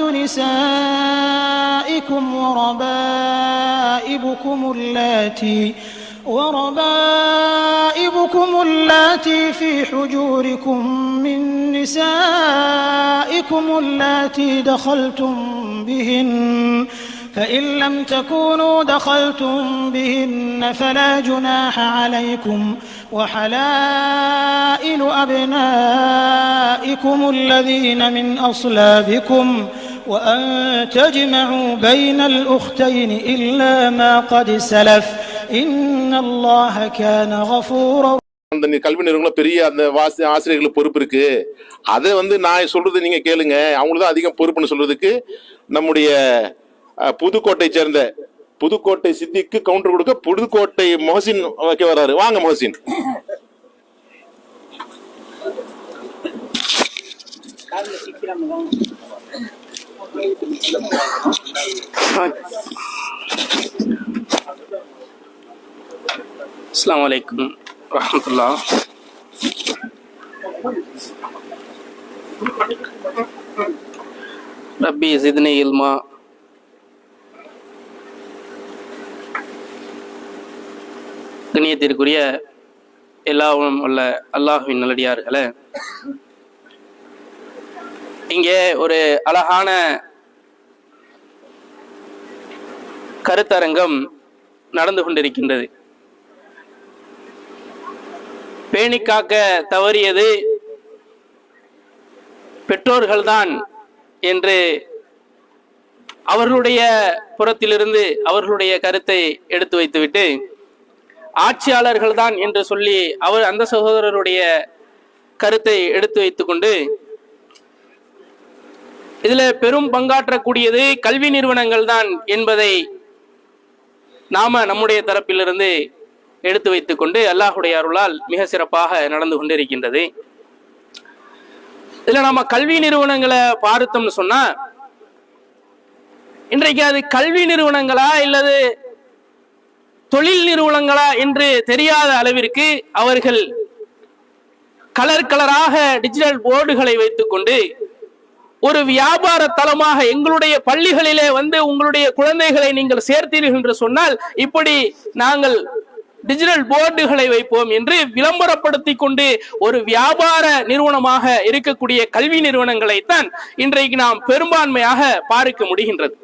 نسائكم وربائبكم اللاتي وربائبكم اللاتي في حجوركم من نسائكم اللاتي دخلتم بهن فإن لم تكونوا دخلتم بهن فلا جناح عليكم وحلائل أبنائكم الذين من أصلابكم وأن تجمعوا بين الأختين إلا ما قد سلف إن الله كان غفورا அந்த நி- கல்வி நிறுவனங்கள் பெரிய அந்த வாசி ஆசிரியர்களுக்கு பொறுப்பு இருக்கு அதை வந்து நான் சொல்றது நீங்க கேளுங்க அவங்களுக்கு தான் அதிகம் பொறுப்புன்னு சொல்றதுக்கு நம்முடைய அஹ், புதுக்கோட்டை சேர்ந்த புதுக்கோட்டை சித்திக்கு கவுண்டர் கொடுக்க புதுக்கோட்டை மொஹசின் வைக்க வர்றாரு வாங்க மொஹசின் அஸ்லாம் வலைக்கும் வரமத்துல்லா ரப்பி சித்னி இல்மா கண்ணியத்திற்குரிய எல்லாவும் உள்ள அல்லாஹுவின் நல்லடியார்களே. இங்கே ஒரு அழகான கருத்தரங்கம் நடந்து கொண்டிருக்கின்றது. பேணி காக்க தவறியது பெற்றோர்கள்தான் என்று அவர்களுடைய புறத்திலிருந்து அவர்களுடைய கருத்தை எடுத்து வைத்துவிட்டு ஆட்சியாளர்கள் தான் என்று சொல்லி அவர் அந்த சகோதரருடைய கருத்தை எடுத்து வைத்துக்கொண்டு இதுல பெரும் பங்காற்றக்கூடியது கல்வி நிறுவனங்கள் தான் என்பதை நாம நம்முடைய தரப்பிலிருந்து எடுத்து வைத்துக்கொண்டு அல்லாஹுடைய அருளால் மிக சிறப்பாக நடந்து கொண்டிருக்கின்றது. இதுல நம்ம கல்வி நிறுவனங்களை பார்த்தோம்னு சொன்னா இன்றைக்கு அது கல்வி நிறுவனங்களா இல்லது தொழில் நிறுவனங்களா என்று தெரியாத அளவிற்கு அவர்கள் கலர் கலராக டிஜிட்டல் போர்டுகளை வைத்துக்கொண்டு ஒரு வியாபார தலமாக எங்களுடைய பள்ளிகளிலே வந்து உங்களுடைய குழந்தைகளை நீங்கள் சேர்த்தீர்கள் என்று சொன்னால் இப்படி நாங்கள் டிஜிட்டல் போர்டுகளை வைப்போம் என்று விளம்பரப்படுத்தி கொண்டு ஒரு வியாபார நிறுவனமாக இருக்கக்கூடிய கல்வி நிறுவனங்களைத்தான் இன்றைக்கு நாம் பெரும்பான்மையாக பார்க்க முடிகின்றது.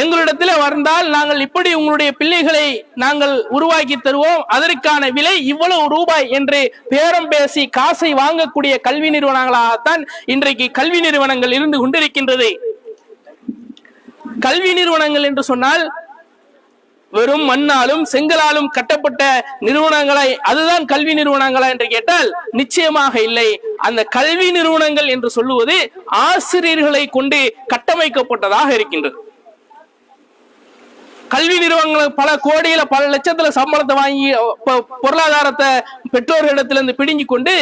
எங்களிடத்தில் வந்தால் நாங்கள் இப்படி உங்களுடைய பிள்ளைகளை நாங்கள் உருவாக்கி தருவோம். அதற்கான விலை இவ்வளவு ரூபாய் என்று பேரம் பேசி காசை வாங்கக்கூடிய கல்வி நிறுவனங்களாகத்தான் இன்றைக்கு கல்வி நிறுவனங்கள் இருந்து கொண்டிருக்கின்றது. கல்வி நிறுவனங்கள் என்று சொன்னால் வெறும் மண்ணாலும் செங்கலாலும் கட்டப்பட்ட நிறுவனங்களை அதுதான் கல்வி நிறுவனங்களா என்று கேட்டால் நிச்சயமாக இல்லை. அந்த கல்வி நிறுவனங்கள் என்று சொல்லுவது ஆசிரியர்களை கொண்டு கட்டமைக்கப்பட்டதாக இருக்கின்றது. கல்வி நிறுவனங்கள் பல கோடியில பல லட்சத்துல சம்பளத்தை வாங்கி பொ- பொருளாதாரத்தை பெற்றோர்களிடத்திலிருந்து பிடுங்கி கொண்டு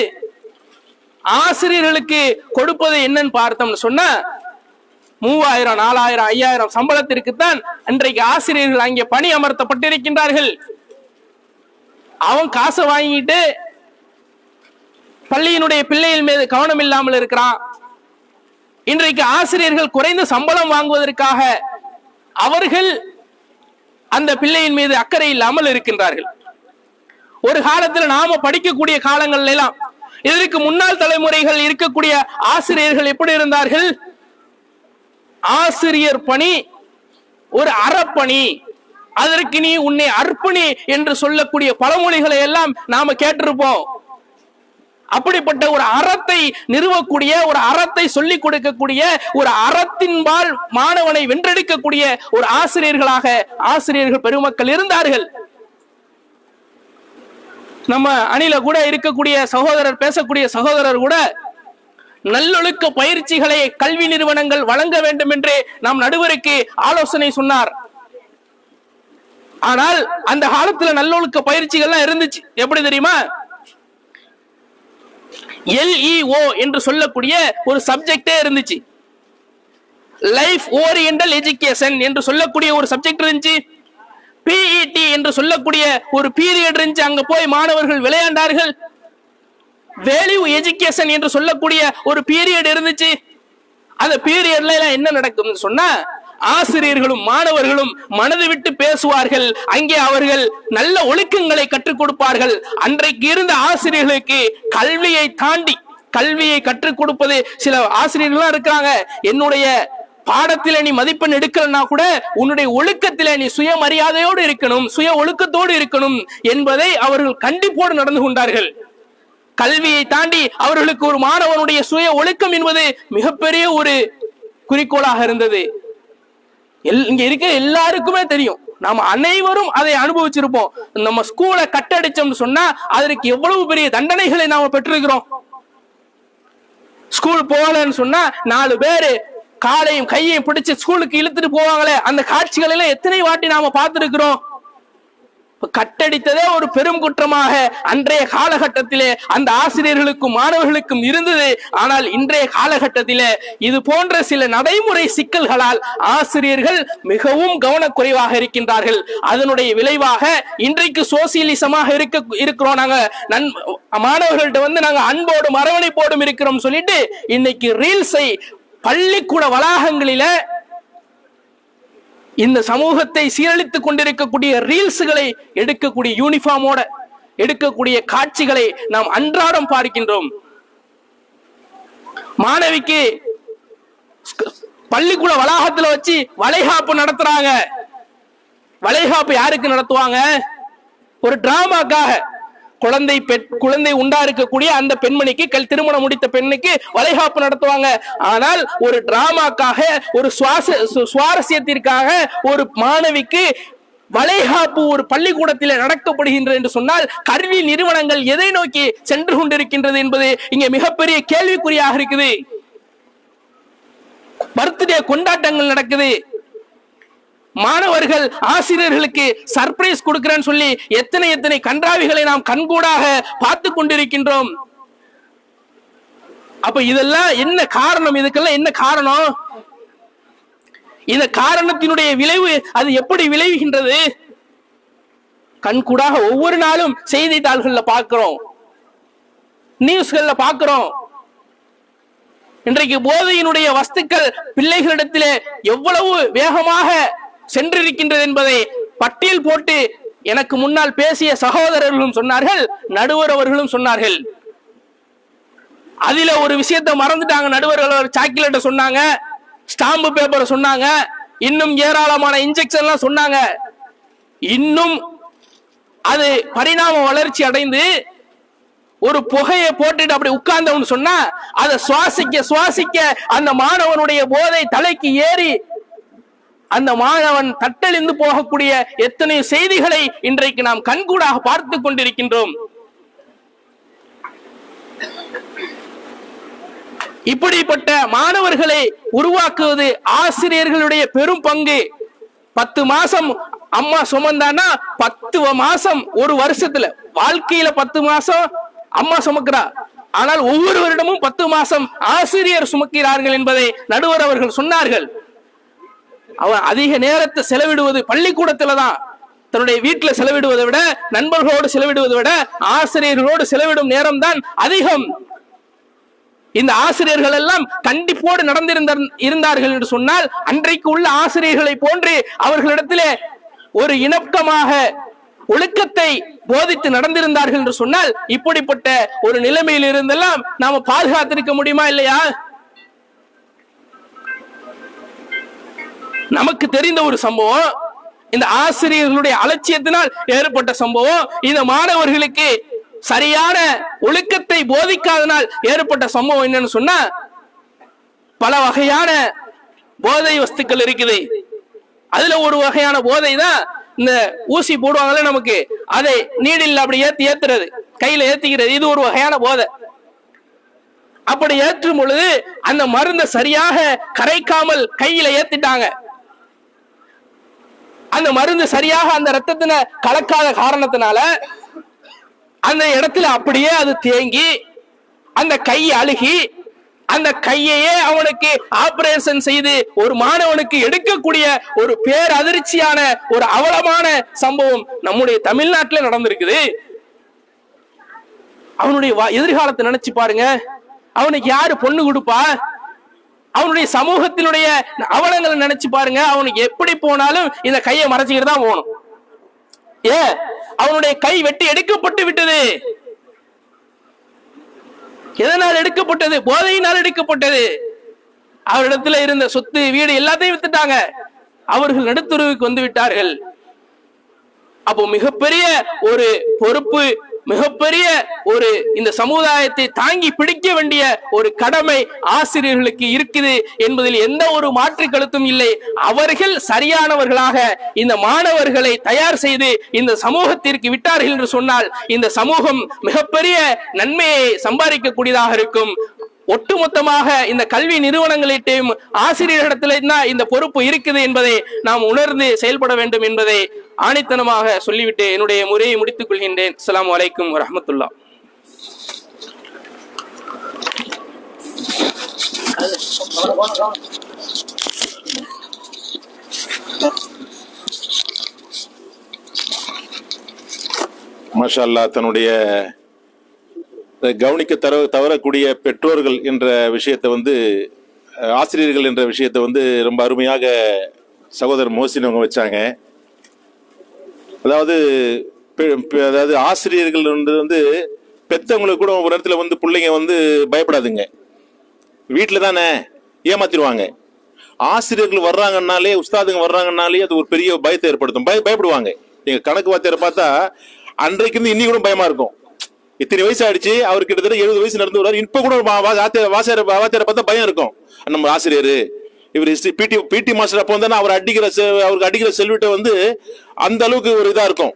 ஆசிரியர்களுக்கு கொடுப்பது என்னன்னு பார்த்தோம்னு சொன்னா மூவாயிரம் நாலாயிரம் ஐயாயிரம் சம்பளத்திற்குத்தான் அன்றைக்கு ஆசிரியர்கள் அங்கே பணி அமர்த்தப்பட்டிருக்கின்றார்கள். அவன் காசை வாங்கிட்டு பள்ளியினுடைய பிள்ளைகள் மீது கவனம் இல்லாமல் இருக்கிறான். இன்றைக்கு ஆசிரியர்கள் குறைந்த சம்பளம் வாங்குவதற்காக அவர்கள் அந்த பிள்ளையின் மீது அக்கறை இல்லாமல் இருக்கின்றார்கள். ஒரு காலத்துல நாம படிக்கக்கூடிய காலங்கள்ல எல்லாம் இதற்கு முன்னாள் தலைமுறைகள் இருக்கக்கூடிய ஆசிரியர்கள் எப்படி இருந்தார்கள்? ஆசிரியர் பணி ஒரு அறப்பணி அதற்கு நீ உன்னை அர்ப்பணி என்று சொல்லக்கூடிய பழமொழிகளை எல்லாம் நாம கேட்டிருப்போம். அப்படிப்பட்ட ஒரு அறத்தை நிறுவக்கூடிய ஒரு அறத்தை சொல்லிக் கொடுக்கக்கூடிய ஒரு அறத்தின்பால் மாணவனை வென்றெடுக்கக்கூடிய ஒரு ஆசிரியர்களாக ஆசிரியர்கள் பெருமக்கள் இருந்தார்கள். நம்ம அணில கூட இருக்கக்கூடிய சகோதரர் பேசக்கூடிய சகோதரர் கூட நல்லொழுக்க பயிற்சிகளை கல்வி நிறுவனங்கள் வழங்க வேண்டும் என்று நம் நடுவருக்கு ஆலோசனை சொன்னார். ஆனால் அந்த காலத்துல நல்லொழுக்க பயிற்சிகள்லாம் இருந்துச்சு. எப்படி தெரியுமா? எல்இஓ என்று சொல்லக்கூடிய ஒரு சப்ஜெக்டே இருந்துச்சு. லைஃப் ஓரியண்டல் எஜுகேஷன் என்று சொல்லக்கூடிய ஒரு சப்ஜெக்ட் இருந்துச்சு. பிஇடி என்று சொல்லக்கூடிய ஒரு பீரியட் இருந்துச்சு. அங்க போய் மாணவர்கள் விளையாண்டார்கள். வேல்யூ எஜுகேஷன் என்று சொல்லக்கூடிய ஒரு பீரியட் இருந்துச்சு. அந்த பீரியட்ல என்ன நடக்கும்னு சொன்னா ஆசிரியர்களும் மாணவர்களும் மனது விட்டு பேசுவார்கள். அங்கே அவர்கள் நல்ல ஒழுக்கங்களை கற்றுக் கொடுப்பார்கள். அன்றைக்கு இருந்த ஆசிரியர்களுக்கு கல்வியை தாண்டி கல்வியை கற்றுக் கொடுப்பது சில ஆசிரியர்கள்லாம் இருக்காங்க என்னுடைய பாடத்தில நீ மதிப்பெண் எடுக்கலன்னா கூட உன்னுடைய ஒழுக்கத்தில நீ சுயமரியாதையோடு இருக்கணும் சுய ஒழுக்கத்தோடு இருக்கணும் என்பதை அவர்கள் கண்டிப்போடு நடந்து கொண்டார்கள். கல்வியை தாண்டி அவர்களுக்கு ஒரு மாணவனுடைய சுய ஒழுக்கம் என்பது மிகப்பெரிய ஒரு குறிக்கோளாக இருந்தது. இங்க இருக்க எல்லாருக்குமே தெரியும். நாம அனைவரும் அதை அனுபவிச்சிருப்போம். நம்ம ஸ்கூலை கட்டடிச்சோம்னு சொன்னா அதற்கு எவ்வளவு பெரிய தண்டனைகளை நாம பெற்றிருக்கிறோம். ஸ்கூல் போகலன்னு சொன்னா நாலு பேரு காலையும் கையையும் பிடிச்சு ஸ்கூலுக்கு இழுத்துட்டு போவாங்களே அந்த காட்சிகள் எல்லாம் எத்தனை வாட்டி நாம பார்த்திருக்கிறோம்? கட்டடித்ததே ஒரு பெரும் குற்றமாக அன்றைய காலகட்டத்திலே அந்த ஆசிரியர்களுக்கும் மாணவர்களுக்கும் இருந்தது. ஆனால் இன்றைய காலகட்டத்திலே இது போன்ற சில நடைமுறை சிக்கல்களால் ஆசிரியர்கள் மிகவும் கவனக்குறைவாக இருக்கின்றார்கள். அதனுடைய விளைவாக இன்றைக்கு சோசியலிசமாக இருக்க இருக்கிறோம் நாங்க. நன் மாணவர்கள்ட்ட வந்து நாங்க அன்போடும் அரவணைப்போடும் இருக்கிறோம் சொல்லிட்டு இன்னைக்கு ரீல்ஸை பள்ளிக்கூட வளாகங்களில இந்த சமூகத்தை சீரழித்துக் கொண்டிருக்கக்கூடிய ரீல்ஸ்களை எடுக்கக்கூடிய யூனிஃபார்மோட எடுக்கக்கூடிய காட்சிகளை நாம் அன்றாடம் பார்க்கின்றோம். மாணவிக்கு பள்ளிக்கூட வளாகத்துல வச்சு வளைகாப்பு நடத்துறாங்க. வளைகாப்பு யாருக்கு நடத்துவாங்க? ஒரு டிராமாக்காக. குழந்தை பெற் குழந்தை உண்டா இருக்கக்கூடிய அந்த பெண்மணிக்கு கல் திருமணம் முடித்த பெண்ணுக்கு வளைகாப்பு நடத்துவாங்க. ஆனால் ஒரு டிராமாக்காக ஒரு சுவாச சு- சுவாரஸ்யத்திற்காக ஒரு மாணவிக்கு வளைகாப்பு ஒரு பள்ளிக்கூடத்தில் நடக்கப்படுகின்றது என்று சொன்னால் கல்வி நிறுவனங்கள் எதை நோக்கி சென்று கொண்டிருக்கின்றது என்பது இங்க மிகப்பெரிய கேள்விக்குறியாக இருக்குது. பர்த்டே கொண்டாட்டங்கள் நடக்குது. மாணவர்கள் ஆசிரியர்களுக்கு சர்ப்ரைஸ் கொடுக்கிறேன்னு சொல்லி எத்தனை எத்தனை கன்றாவிகளை நாம் கண்கூடாக பார்த்து கொண்டிருக்கின்றோம். அப்ப இதெல்லாம் என்ன காரணம்? இதுக்கெல்லாம் என்ன காரணம்? இந்த காரணத்தினுடைய விளைவு அது எப்படி விளைவுகின்றது? கண்கூடாக ஒவ்வொரு நாளும் செய்தித்தாள்கள்ல பார்க்கிறோம். நியூஸ்கள்ல பார்க்கிறோம். இன்றைக்கு போதையினுடைய வஸ்துக்கள் பிள்ளைகளிடத்திலே எவ்வளவு வேகமாக சென்றிருக்கின்றது என்பதை பட்டியல் போட்டு எனக்கு முன்னால் பேசிய சகோதரர்களும் சொன்னார்கள் நடுவர் அவர்களும் சொன்னார்கள். அதுல ஒரு விஷயத்தை மறந்துட்டாங்க நடுவர்கள் ஒரு சாக்லேட்டை சொன்னாங்க ஸ்டாம்பு பேப்பரை சொன்னாங்க இன்னும் ஏராளமான இன்ஜெக்ஷன்லாம் சொன்னாங்க. இன்னும் அது பரிணாம வளர்ச்சி அடைந்து ஒரு புகையை போட்டுட்டு அப்படி உட்கார்ந்தவன் சொன்னா அதை சுவாசிக்க சுவாசிக்க அந்த மாணவனுடைய போதை தலைக்கு ஏறி அந்த மாணவன் தட்டழிந்து போகக்கூடிய எத்தனை செய்திகளை இன்றைக்கு நாம் கண்கூடாக பார்த்து கொண்டிருக்கின்றோம். இப்படிப்பட்ட மாணவர்களை உருவாக்குவது ஆசிரியர்களுடைய பெரும் பங்கு. பத்து மாசம் அம்மா சுமந்தானா பத்து மாசம் ஒரு வருஷத்துல. வாழ்க்கையில பத்து மாசம் அம்மா சுமக்கிறா. ஆனால் ஒவ்வொரு வருடமும் பத்து மாசம் ஆசிரியர் சுமக்கிறார்கள் என்பதை நடுவர் அவர்கள் சொன்னார்கள். அவன் அதிக நேரத்தை செலவிடுவது பள்ளிக்கூடத்துல தான். தன்னுடைய வீட்டுல செலவிடுவதை விட நண்பர்களோடு செலவிடுவதை விட ஆசிரியர்களோடு செலவிடும் நேரம் தான் அதிகம். இந்த ஆசிரியர்கள் எல்லாம் கண்டிப்போடு நடந்திருந்த இருந்தார்கள் என்று சொன்னால் அன்றைக்கு உள்ள ஆசிரியர்களை போன்று அவர்களிடத்திலே ஒரு இணக்கமாக ஒழுக்கத்தை போதித்து நடந்திருந்தார்கள் என்று சொன்னால் இப்படிப்பட்ட ஒரு நிலைமையில் இருந்தெல்லாம் நாம பாதுகாத்திருக்க முடியுமா இல்லையா? நமக்கு தெரிந்த ஒரு சம்பவம். இந்த ஆசிரியர்களுடைய அலட்சியத்தினால் ஏற்பட்ட சம்பவம். இந்த மாணவர்களுக்கு சரியான ஒழுக்கத்தை போதிக்காதனால் ஏற்பட்ட சம்பவம் என்னன்னு சொன்னா பல வகையான போதை வஸ்துக்கள் இருக்குது. அதுல ஒரு வகையான போதை தான் இந்த ஊசி போடுவாங்கல்ல நமக்கு. அதை நீடில் அப்படி ஏத்தி ஏத்துறது கையில ஏத்திக்கிறது. இது ஒரு வகையான போதை. அப்படி ஏற்றும் பொழுது அந்த மருந்தை சரியாக கரைக்காமல் கையில ஏத்திட்டாங்க. அந்த மருந்து சரியாக அந்த ரத்தத்தின கலக்காத காரணத்தினால அந்த இடத்துல அப்படியே அது தேங்கி அந்த கை அழுகி அந்த கையையே அவனுக்கு ஆபரேஷன் செய்து ஒரு மாணவனுக்கு எடுக்கக்கூடிய ஒரு பேர் அதிர்ச்சியான ஒரு அவலமான சம்பவம் நம்முடைய தமிழ்நாட்டில் நடந்திருக்குது. அவனுடைய எதிர்காலத்தை நினைச்சு பாருங்க. அவனுக்கு யாரு பொண்ணு கொடுப்பா? அவனுடைய சமூகத்தினுடைய அவலங்களை நினைச்சு பாருங்க. அவனுக்கு எப்படி போனாலும் இந்த கையை மறைச்சிக்கிட்டு தான் போகணும். ஏ அவனுடைய கை வெட்டி எடுக்கப்பட்டு விட்டது. எதனால் எடுக்கப்பட்டது? போதையினால் எடுக்கப்பட்டது. அவரிடத்துல இருந்த சொத்து வீடு எல்லாத்தையும் வித்துட்டாங்க. அவர்கள் நடுத்தருவுக்கு வந்து விட்டார்கள். அப்போ மிகப்பெரிய ஒரு பொறுப்பு மிகப்பெரிய ஒரு இந்த சமுதாயத்தை தாங்கி பிடிக்க வேண்டிய ஒரு கடமை ஆசிரியர்களுக்கு இருக்குது என்பதில் எந்த ஒரு மாற்று கருத்தும் இல்லை. அவர்கள் சரியானவர்களாக இந்த மாணவர்களை தயார் செய்து இந்த சமூகத்திற்கு விட்டார்கள் என்று சொன்னால் இந்த சமூகம் மிகப்பெரிய நன்மையை சம்பாதிக்கக்கூடியதாக இருக்கும். ஒட்டுமொத்தமாக இந்த கல்வி நிறுவனங்களிட்டையும் ஆசிரியர்களிடத்தில் தான் இந்த பொறுப்பு இருக்குது என்பதை நாம் உணர்ந்து செயல்பட வேண்டும் என்பதை ஆணித்தனமாக சொல்லிவிட்டு என்னுடைய முறையை முடித்துக் கொள்கின்றேன். அஸ்ஸலாமு அலைக்கும் வரஹ்மத்துல்லா. மாஷா தன்னுடைய கவனிக்க தர தவறக்கூடிய பெற்றோர்கள் என்ற விஷயத்தை வந்து ஆசிரியர்கள் என்ற விஷயத்தை வந்து ரொம்ப அருமையாக சகோதரர் மோசின் அவங்க வச்சாங்க. அதாவது பெ- அதாவது ஆசிரியர்கள் வந்து பெத்தவங்களுக்கு கூட ஒரு இடத்துல வந்து பிள்ளைங்க வந்து பயப்படாதுங்க. வீட்டில் தானே ஏமாத்திடுவாங்க. ஆசிரியர்கள் வர்றாங்கன்னாலே உஸ்தாதுங்க வர்றாங்கன்னாலே அது ஒரு பெரிய பயத்தை ஏற்படுத்தும். பய பயப்படுவாங்க. எங்கள் கணக்கு வாத்தியாரை பார்த்தா அன்றைக்கு இருந்து இன்னி கூட பயமாக இருக்கும். இத்தனை வயசு ஆயிடுச்சு அவர் கிட்டத்தட்ட எழுபது வயசு நடந்து வர்றாரு இப்போ கூட வாசியார் வா- வாத்தியார் வாத்தியாரை பார்த்தா பயம் இருக்கும். நம்ம ஆசிரியர் இவர் ஹிஸ்டரி பிடி பிடி மாஸ்டர் அப்போ வந்து அவர் அடிக்கிற செ- அவருக்கு அடிக்கிற செல்விட்டை வந்து அந்த அளவுக்கு ஒரு இதாக இருக்கும்.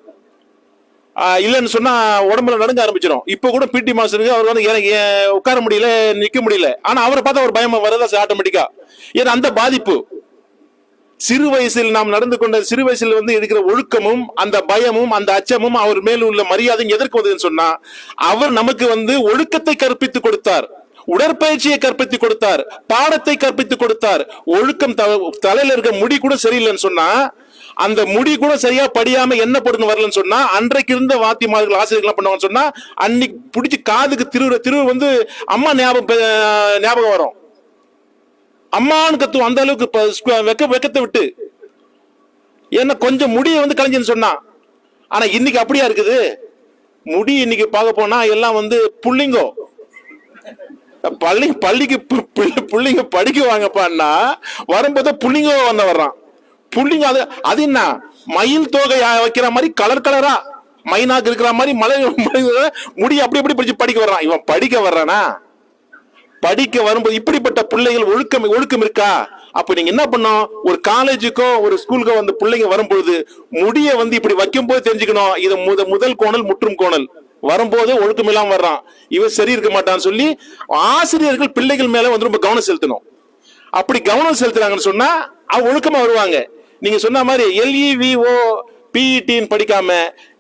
இல்லைன்னு சொன்னால் உடம்புல நடுங்க ஆரம்பிச்சிடும் இப்போ கூட பிடி மாஸ்டருக்கு அவர் வந்து எனக்கு உட்கார முடியல நிற்க முடியல. ஆனால் அவரை பார்த்தா ஒரு பயமா வரதா ஆட்டோமேட்டிக்காக ஏன்னா அந்த பாதிப்பு. சிறு வயசில் நாம் நடந்து கொண்ட சிறு வயசில் வந்து இருக்கிற ஒழுக்கமும் அந்த பயமும் அந்த அச்சமும் அவர் மேல் உள்ள மரியாதையும் எதற்கு வந்ததுன்னு சொன்னா அவர் நமக்கு வந்து ஒழுக்கத்தை கற்பித்து கொடுத்தார் உடற்பயிற்சியை கற்பித்து கொடுத்தார் பாடத்தை கற்பித்து கொடுத்தார். ஒழுக்கம் தலையில இருக்க முடி கூட சரியில்லைன்னு சொன்னா அந்த முடி கூட சரியா படியாம என்ன போட்டுன்னு வரலன்னு சொன்னா அன்றைக்கு இருந்த வாத்தியமார்கள் ஆசிரியர்கள் பண்ணுவாங்கன்னு சொன்னா அன்னைக்கு பிடிச்சி காதுக்கு திரு திரு வந்து அம்மா ஞாபகம் ஞாபகம் வரும். அம்மான்னு கத்துவோம் அந்த அளவுக்கு வெக்க வெக்கத்தை விட்டு. ஏன்னா கொஞ்சம் முடியை வந்து கலைஞ்சுன்னு சொன்னான் ஆனா இன்னைக்கு அப்படியா இருக்குது? முடி இன்னைக்கு பார்க்க போனா எல்லாம் வந்து புள்ளிங்கோ. பள்ளி பள்ளிக்கு பு- பு- புள்ளிங்க படிக்க வாங்கப்பான்னா வரும்போது புள்ளிங்கோ வந்த வர்றான். புள்ளிங்க அது அது என்ன? மயில் தோகை வைக்கிற மாதிரி கலர் கலரா மைனாக்கு இருக்கிற மாதிரி மலை முடி அப்படி அப்படி படிச்சு படிக்க வர்றான். இவன் படிக்க வர்றானா? படிக்க வரும்போது இப்படிப்பட்ட பிள்ளைகள் ஒழுக்கம் ஒழுக்கம் இருக்கா? அப்ப நீங்க என்ன பண்ணோம் ஒரு காலேஜுக்கோ ஒரு ஸ்கூலுக்கோ வந்து பிள்ளைங்க வரும்பொழுது முடிய வந்து இப்படி வைக்கும் போது தெரிஞ்சுக்கணும். இது முத முதல் கோணல் முற்றும் கோணல். வரும்போது ஒழுக்கம் இல்லாம வர்றான். இவன் சரி இருக்க மாட்டான்னு சொல்லி ஆசிரியர்கள் பிள்ளைகள் மேல வந்து ரொம்ப கவனம் செலுத்தணும். அப்படி கவனம் செலுத்துறாங்கன்னு சொன்னா அவ ஒழுக்கமா வருவாங்க. நீங்க சொன்ன மாதிரி எல்இவிஓ பிஇடின்னு படிக்காம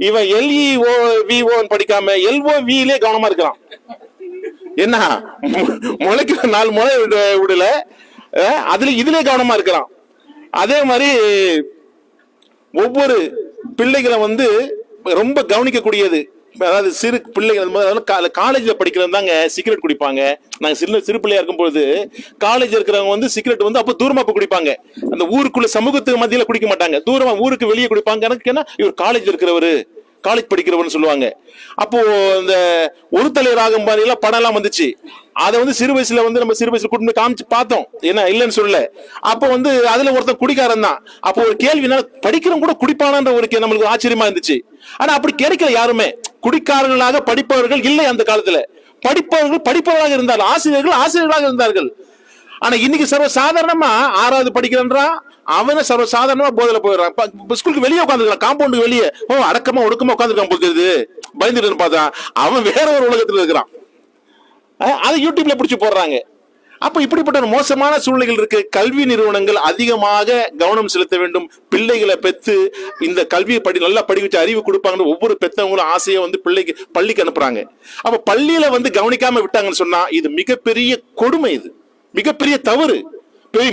இவன் எல்இஓ விஓன்னு படிக்காம எல்ஓ விலே கவனமா இருக்கிறான் என்ன? முளைக்கிற நாலு முளை விடல. அதுல இதுல கவனமா இருக்கிறான் அதே மாதிரி ஒவ்வொரு பிள்ளைகளை வந்து ரொம்ப கவனிக்கக்கூடியது. அதாவது சிறு பிள்ளைகள் காலேஜில் படிக்கிறது தாங்க சிகரெட் குடிப்பாங்க. நாங்கள் சின்ன சிறு பிள்ளையா இருக்கும்போது காலேஜ் இருக்கிறவங்க வந்து சிகரெட் வந்து அப்போ தூரமாக போய் குடிப்பாங்க. அந்த ஊருக்குள்ள சமூகத்துக்கு மத்தியில் குடிக்க மாட்டாங்க. தூரமாக ஊருக்கு வெளியே குடிப்பாங்க எனக்கு ஏன்னா இவர் காலேஜ் இருக்கிறவர். காலேஜ் படிக்கிறவர்னு சொல்லுவாங்க. அப்போ இந்த ஒரு தலைவராகும் மாதிரிலாம் படம் எல்லாம் வந்துச்சு. அதை வந்து சிறு வயசுல வந்து நம்ம சிறு வயசுல கூட்டு காமிச்சு பார்த்தோம். என்ன இல்லைன்னு சொல்லல. அப்போ வந்து அதுல ஒருத்தன் குடிக்காரன் தான். அப்போ ஒரு கேள்வி படிக்கிறவங்க கூட குடிப்பானான்ற ஒரு நம்மளுக்கு ஆச்சரியமா இருந்துச்சு. ஆனா அப்படி கிடைக்கல யாருமே. குடிக்காரர்களாக படிப்பவர்கள் இல்லை அந்த காலத்துல. படிப்பவர்கள் படிப்பவர்களாக இருந்தார்கள். ஆசிரியர்கள் ஆசிரியர்களாக இருந்தார்கள். ஆனா இன்னைக்கு சர்வ சாதாரணமா ஆறாவது படிக்கிறன்றான் அவனை சர்வ சாதாரணமா போதையில போயிடுறான். ஸ்கூலுக்கு வெளியே உட்காந்துருக்கான் காம்பவுண்டுக்கு வெளியே. ஓ அடக்கமா ஒடுக்கமா உட்காந்துருக்கான் போகிறது பயந்துட்டு பார்த்தா அவன் வேற ஒரு உலகத்தில் இருக்கிறான். அதை யூடியூப்ல பிடிச்சி போடுறாங்க. அப்ப இப்படிப்பட்ட ஒரு மோசமான சூழ்நிலைகள் இருக்கு. கல்வி நிறுவனங்கள் அதிகமாக கவனம் செலுத்த வேண்டும். பிள்ளைகளை பெத்து இந்த கல்வியை படி நல்லா படி வச்சு அறிவு கொடுப்பாங்கன்னு ஒவ்வொரு பெத்தவங்களும் ஆசையை வந்து பிள்ளைக்கு பள்ளிக்கு அனுப்புறாங்க. அப்ப பள்ளியில வந்து கவனிக்காம விட்டாங்கன்னு சொன்னா இது மிகப்பெரிய கொடுமை இது. மிகப்பெரிய தவறு.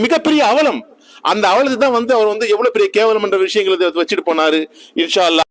மிகப்பெரிய அவலம். அந்த அவளுக்கு தான் வந்து அவர் வந்து எவ்வளவு பெரிய கேவலம் என்ற விஷயங்களை வச்சுட்டு போனாரு. இன்ஷா அல்லாஹ்